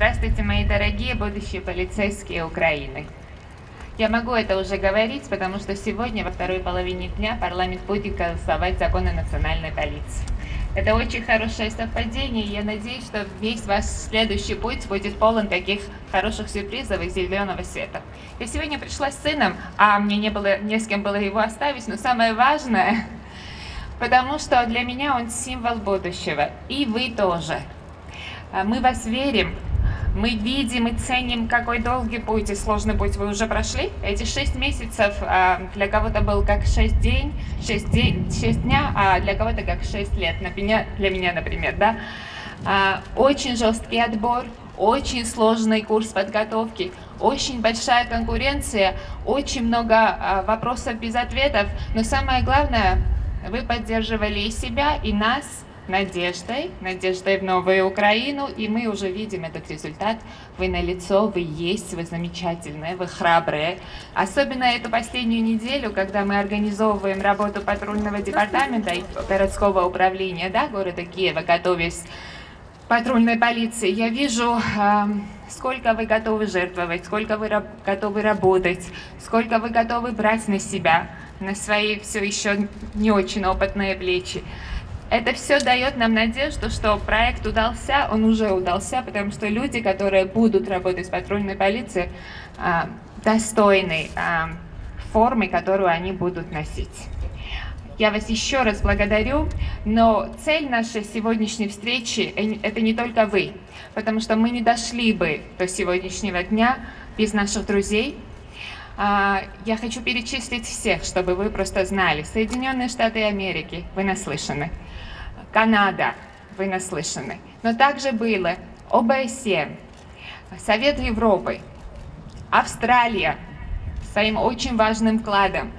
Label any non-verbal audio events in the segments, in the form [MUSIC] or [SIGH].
Здравствуйте, мои дорогие будущие полицейские Украины. Я могу это уже говорить, потому что сегодня во второй половине дня парламент будет голосовать закон о национальной полиции. Это очень хорошее совпадение, и я надеюсь, что весь ваш следующий путь будет полон таких хороших сюрпризов и зеленого света. Я сегодня пришла с сыном, а мне не, было, не с кем было его оставить, но самое важное, [LAUGHS] потому что для меня он символ будущего, и вы тоже. А мы вас верим, мы видим и ценим, какой долгий путь и сложный путь вы уже прошли. Эти шесть месяцев а, для кого-то был как шесть день, шесть, день, шесть дня, а для кого-то как шесть лет. Например, для меня, например, да. А, очень жесткий отбор, очень сложный курс подготовки, очень большая конкуренция, очень много а, вопросов без ответов. Но самое главное, вы поддерживали и себя, и нас, надеждой, надеждой в новую Украину, и мы уже видим этот результат. Вы на лицо, вы есть, вы замечательные, вы храбрые. Особенно эту последнюю неделю, когда мы организовываем работу патрульного департамента и городского управления да, города Киева, готовясь патрульной полиции, я вижу, э, сколько вы готовы жертвовать, сколько вы готовы работать, сколько вы готовы брать на себя, на свои все еще не очень опытные плечи. Это все дает нам надежду, что проект удался, он уже удался, потому что люди, которые будут работать в патрульной полиции, а, достойны а, формы, которую они будут носить. Я вас еще раз благодарю, но цель нашей сегодняшней встречи э, – это не только вы, потому что мы не дошли бы до сегодняшнего дня без наших друзей. А, я хочу перечислить всех, чтобы вы просто знали. Соединенные Штаты Америки, вы наслышаны. Канада, вы наслышаны. Но также было ОБСЕ, Совет Европы, Австралия своим очень важным вкладом,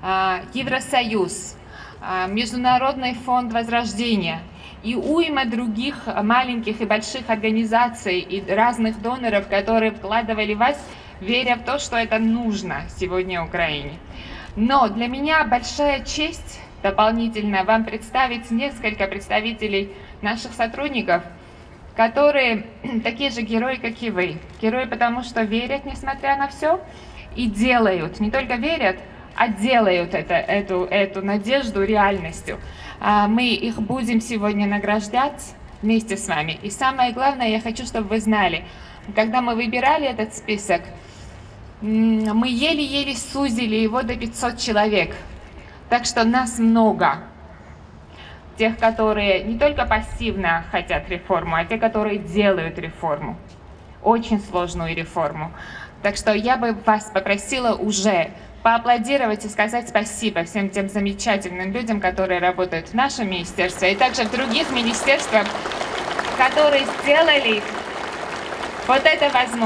а, Евросоюз, а, Международный фонд возрождения и уйма других маленьких и больших организаций и разных доноров, которые вкладывали в вас, веря в то, что это нужно сегодня Украине. Но для меня большая честь дополнительно вам представить несколько представителей наших сотрудников, которые [CLEARS THROAT] такие же герои, как и вы. Герои, потому что верят, несмотря на все, и делают. Не только верят, а делают это, эту, эту надежду реальностью. А мы их будем сегодня награждать вместе с вами. И самое главное, я хочу, чтобы вы знали, когда мы выбирали этот список, мы еле-еле сузили его до 500 человек. Так что нас много. Тех, которые не только пассивно хотят реформу, а те, которые делают реформу. Очень сложную реформу. Так что я бы вас попросила уже поаплодировать и сказать спасибо всем тем замечательным людям, которые работают в нашем министерстве и также в других министерствах, которые сделали вот это возможно.